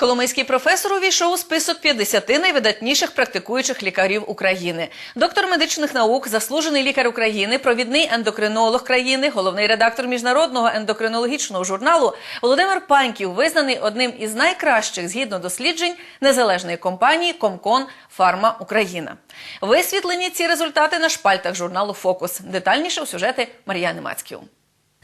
Коломийський професор увійшов у список 50 найвидатніших практикуючих лікарів України. Доктор медичних наук, заслужений лікар України, провідний ендокринолог країни, головний редактор міжнародного ендокринологічного журналу Володимир Паньків визнаний одним із найкращих згідно досліджень незалежної компанії Комкон Фарма Україна. Висвітлені ці результати на шпальтах журналу Фокус. Детальніше у сюжети Мар'яни Мацьків.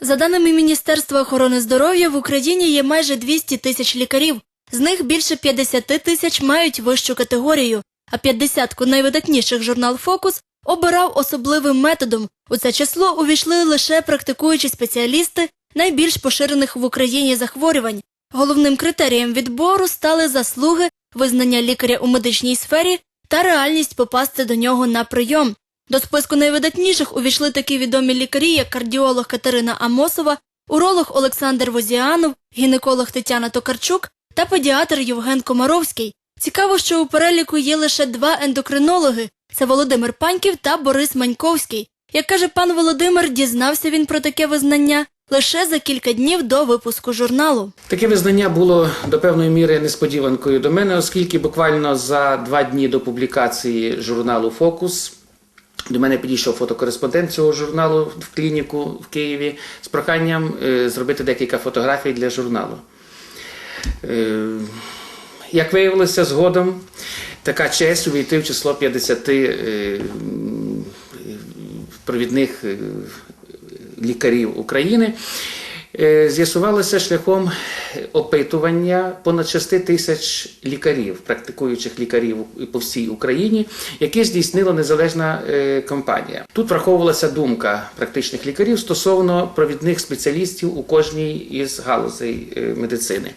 За даними Міністерства охорони здоров'я, в Україні є майже 200 тисяч лікарів. З них більше 50 тисяч мають вищу категорію, а 50-ку найвидатніших журнал Фокус обирав особливим методом. У це число увійшли лише практикуючі спеціалісти найбільш поширених в Україні захворювань. Головним критерієм відбору стали заслуги, визнання лікаря у медичній сфері та реальність попасти до нього на прийом. До списку найвидатніших увійшли такі відомі лікарі, як кардіолог Катерина Амосова, уролог Олександр Возіанов, гінеколог Тетяна Токарчук та педіатр Євген Комаровський. Цікаво, що у переліку є лише два ендокринологи це Володимир Паньків та Борис Маньковський. Як каже пан Володимир, дізнався він про таке визнання лише за кілька днів до випуску журналу. Таке визнання було до певної міри несподіванкою до мене, оскільки буквально за два дні до публікації журналу Фокус до мене підійшов фотокореспондент цього журналу в клініку в Києві з проханням е, зробити декілька фотографій для журналу. Е, Як виявилося згодом, така честь увійти в число 50 е, провідних е, лікарів України з'ясувалося шляхом опитування понад 6 тисяч лікарів, практикуючих лікарів по всій Україні, які здійснила незалежна е, компанія. Тут враховувалася думка практичних лікарів стосовно провідних спеціалістів у кожній із галузей е, медицини.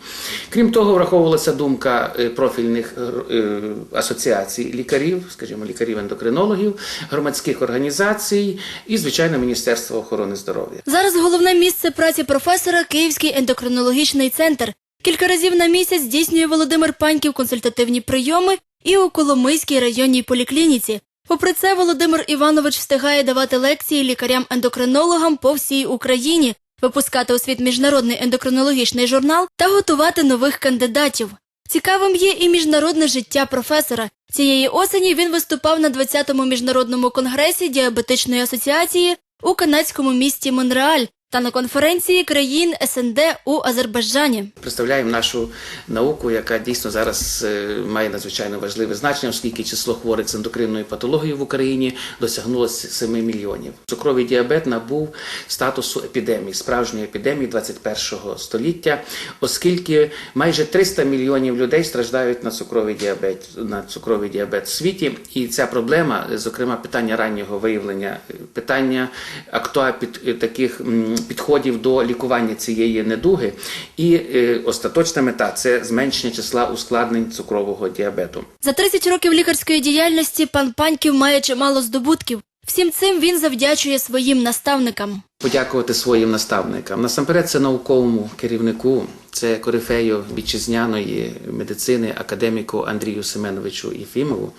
Крім того, враховувалася думка е, профільних е, асоціацій лікарів, скажімо, лікарів-ендокринологів, громадських організацій і, звичайно, Міністерства охорони здоров'я. Зараз головне місце праці професора Київський ендокринологічний центр. Кілька разів на місяць здійснює Володимир Паньків консультативні прийоми і у Коломийській районній поліклініці. Попри це, Володимир Іванович встигає давати лекції лікарям-ендокринологам по всій Україні, випускати у світ міжнародний ендокринологічний журнал та готувати нових кандидатів. Цікавим є і міжнародне життя професора. Цієї осені він виступав на 20-му міжнародному конгресі діабетичної асоціації у канадському місті Монреаль та на конференції країн СНД у Азербайджані. Представляємо нашу науку, яка дійсно зараз е, має надзвичайно важливе значення, оскільки число хворих з ендокринною патологією в Україні досягнуло 7 мільйонів. Цукровий діабет набув статусу епідемії, справжньої епідемії 21 століття, оскільки майже 300 мільйонів людей страждають на цукровий діабет на цукровий діабет в світі, і ця проблема, зокрема, питання раннього виявлення, питання актуа під е, таких підходів до лікування цієї недуги, і е, остаточна мета це зменшення числа ускладнень цукрового діабету. За 30 років лікарської діяльності пан Паньків має чимало здобутків. Всім цим він завдячує своїм наставникам. Подякувати своїм наставникам. Насамперед, це науковому керівнику, це корифею вітчизняної медицини, академіку Андрію Семеновичу Єфімову.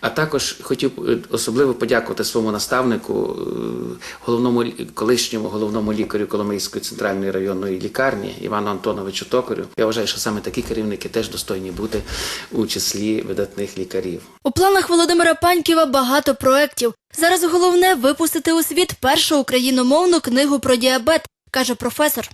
А також хотів е, особливо подякувати своєму наставнику, е, головному колишньому головному лікарю Коломийської центральної районної лікарні Івану Антоновичу Токарю. Я вважаю, що саме такі керівники теж достойні бути у числі видатних лікарів. У планах Володимира Паньківа багато проєктів. Зараз головне випустити у світ першу україномовну книгу про діабет, каже професор.